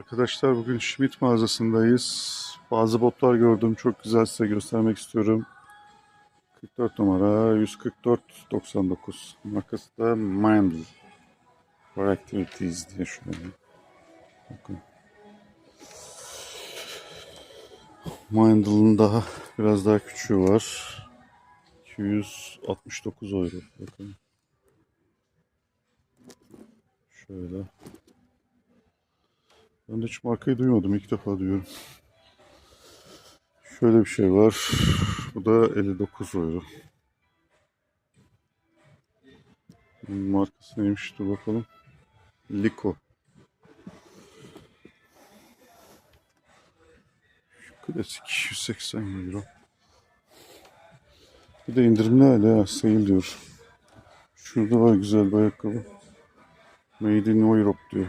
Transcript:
Arkadaşlar bugün Schmidt mağazasındayız. Bazı botlar gördüm. Çok güzel size göstermek istiyorum. 44 numara 144.99. Markası da Mindle. For Activities diye şöyle. Bakın. Mindle'ın daha biraz daha küçüğü var. 269 euro. Bakın. Şöyle. Ben de hiç markayı duymadım. İlk defa duyuyorum. Şöyle bir şey var. Bu da 59 euro. Markası neymiş? Dur bakalım. Liko. Şu klasik 180 euro. Bir de indirimli hala. Sale diyor. Şurada var güzel bir ayakkabı. Made in Europe diyor.